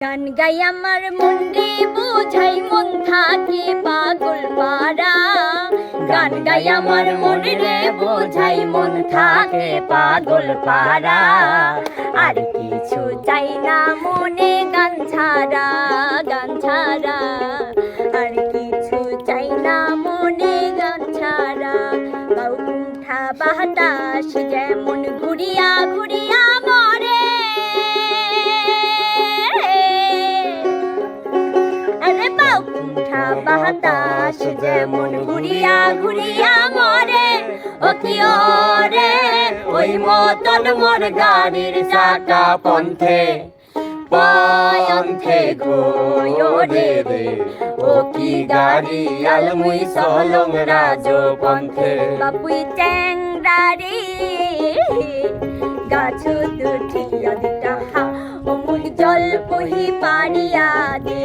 গান গাই আমার মন রে বোঝাই মন থাকে পাগল পাড়া। গান গাই আমার মন রে, বোঝাই মন থাকে পাগল পাড়া। আর কিছু চাই না মনে গান ছাড়া গান ছাড়া বাউঠা বাতাস যেমন ঘুরিয়া ঘুরিয়া মরে, ও কি ওরে? ওই মতন মোর গাড়ির চাকা পন্থে, পয়ন্থে গোয়রে রে। ও কি গাড়ি আলমুই সলং রাজ পন্থে বাপুই চ্যাংরারি গাছ দুঠিয়া দিটাহা অমুল জল পহি পাড়িয়া দে।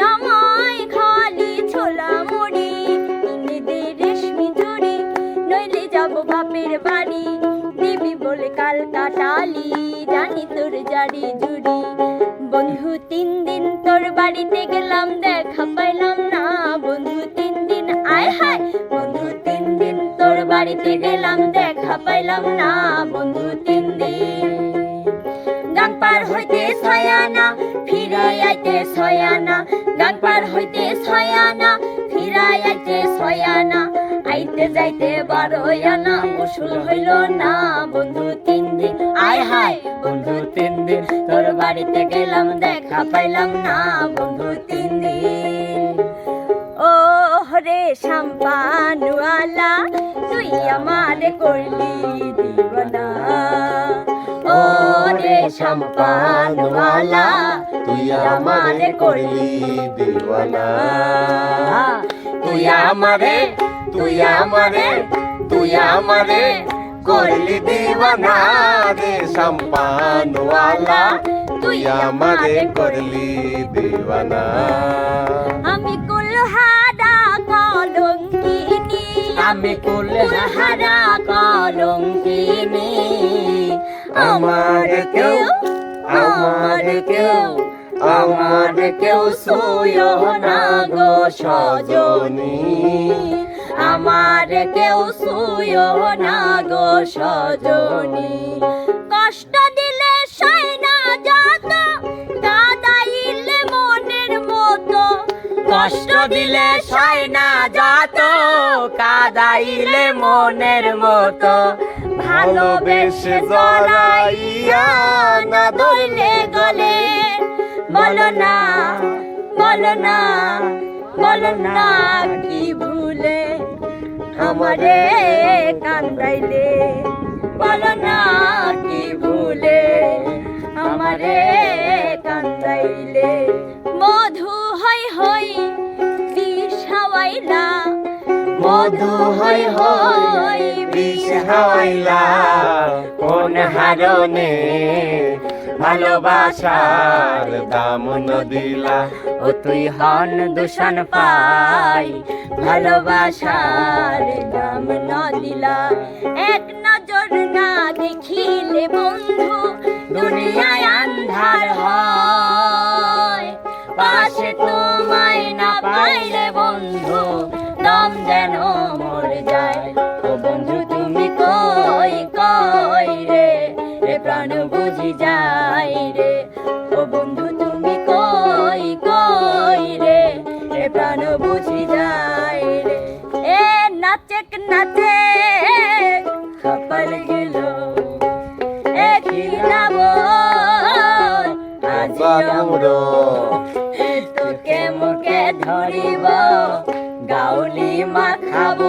আমায় খালি নইলে বাপের বাড়ি। বলে জানি তোর জারি জুড়ি। বন্ধু, তিন দিন তোর গেলাম না। বন্ধু, তিন দিন হায়। বন্ধু, তিন দিন তোর বাড়িতে গেলাম, দেখা পাইলাম না। বন্ধু, তিন দিন ফিরাই আইতে ছয়ানা গাং পার হইতে ছয়ানা ফিরাই আইতে ছয়ানা। আইতে যাইতে বারোয়ানা, উসুল হইল না, বন্ধু তিন দিন। আয় হায়, বন্ধু তিন দিন, তোর বাড়িতে গেলাম, দেখা পাইলাম না, বন্ধু তিন দিন। ও রে শাম্পানওয়ালা তুই আমার করলি দিবানা। ও রে শাম্পানওয়ালা তুই আমারে করলি দিওয়ানা। তুই আমারে তুই আমারে তুই আমারে করলি দিওয়ানা রে সম্পানওয়ালা তুই আমারে করলি দিওয়ানা। আমি কুলহারা কলঙ্কিনী আমি কুলহারা কলঙ্কিনী। আমার কেউ আমার কেউ আমার কেউ সুয় না গো সজনী। আমার কেউ শুয় না গো সজনী। কষ্ট দিলে সয় না যত, কাদাইলে মনের মতো। কষ্ট দিলে সয় না যাত, কাদাইলে মনের মতো। ভালোবেসে জড়াইয়া না ধরলে গলে। বলো না বলো না বলো না কি ভুলে আমারে কান্দাইলে। বলো না কি ভুলে আমারে কান্দাইলে। মধু হই হই মধু হই হই, বিষ হাওয়াইলা কোন হারনে ভালোবাসার দাম দিলা ও তুই হন দূষণ পাই, ভালোবাসার দাম দিলা এক নজর না দেখিলে বন্ধু তোকে মুখে ধরিব। গাউলি মাখাব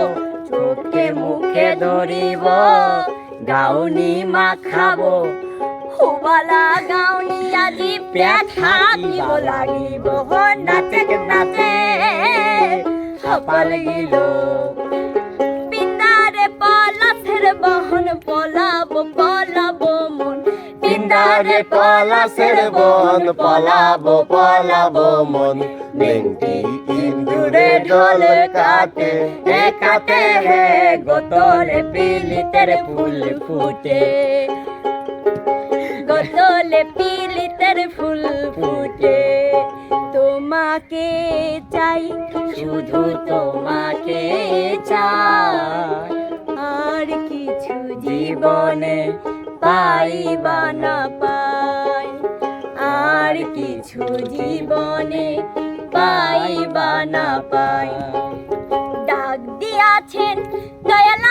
তোকে মুখে ধরিব। গাউনি মাখাব হুবালা গাউনি আজি পেট হাতিব লাগিব। নাচে নাচে হাপাল গিলো। পিন্দারে পালাসের বহন প পিন্ডারে পলাশের বন, পলাবো পলাবো মন। বেঙ্কি ইন্দুরে ঢোল কাটে এ কাটে হে গোতরে পিলিতের ফুল ফুটে। গোতলে পিলিতের ফুল ফুটে। তোমাকে চাই, শুধু তোমাকে চাই। আর কিছু জীবনে পাইবা না পাই। আর কিছু জীবনে পাইবা না পাই। ডাক দিয়াছেন দয়াল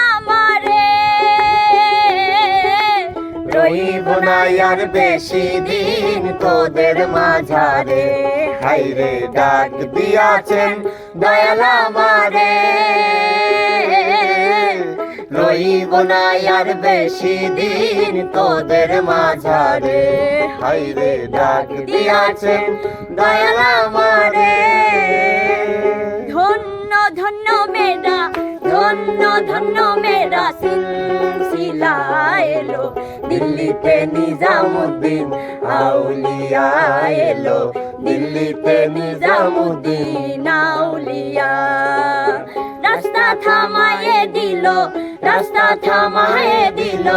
রইব না আর বেশি দিন তোদের মাঝারে। হাইরে ডাক দিয়াছেন দয়াল আমারে। রইব না আর বেশি দিন তোদের মাঝারে। হাইরে ডাক দিয়াছেন দয়াল আমারে। ধন্য ধন্য মেরা ধন্য ধন্য মেরা সিলসিলা এলো। দিল্লিতে নিজামুদ্দিন, আউলিয়া এলো। দিল্লিতে নিজামুদ্দিন নাউলিয়া রাস্তা থামায়ে দিল, রাস্তা থামায়ে দিল,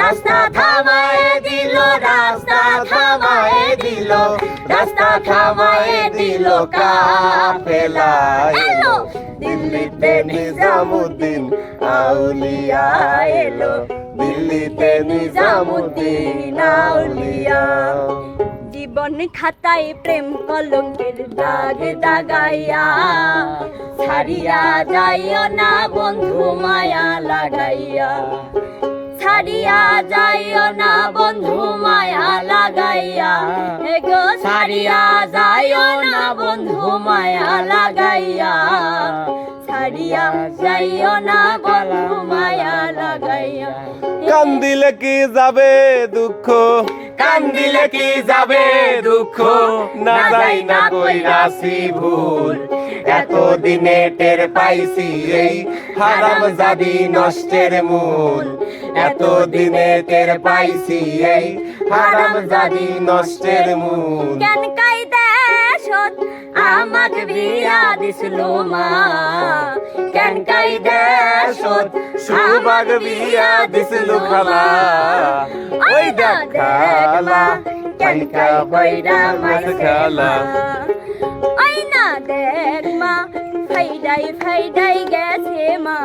রাস্তা থামায়ে দিল, রাস্তা থামায়ে দিল, রাস্তা থামায়ে দিল কাফেলা দিল্লিতে নিজামুদ্দিন আউলিয়া এলো। দিল্লিতে নিজামুদ্দিন আউলিয়া। জীবন খাতায় প্রেম কলঙ্কের দাগ দাগাইয়া ছাড়িয়া যাইও না বন্ধু মায়া লাগাইয়া। ছাড়িয়া যাইও না বন্ধু মায়া লাগাইয়া। এগো ছাড়িয়া যাইও না বন্ধু মায়া লাগাইয়া। ছাড়িয়া যাইও না বন্ধু মায়া লাগাইয়া। কান্দিলে কি যাবে দুঃখ? কান্দিলে কি যাবে দুঃখ? না যাই না কই রাশি ভুল। এতদিনে টের পাইছি এই হারাম জাদি নষ্টের মূল। এতদিনে টের পাইছি এই হারাম জাদি নষ্টের মূল। কেন কাই দেশত আমাক বিয়া দিছিল মা। কেন কাই দেশত সুবাগ বিয়া দিছিল খালা। ওই দেখ খালা। কাইকা বৈরা মাছ খালা। ওই না দেখ ফাইডাই ফাইডাই গেছে মা।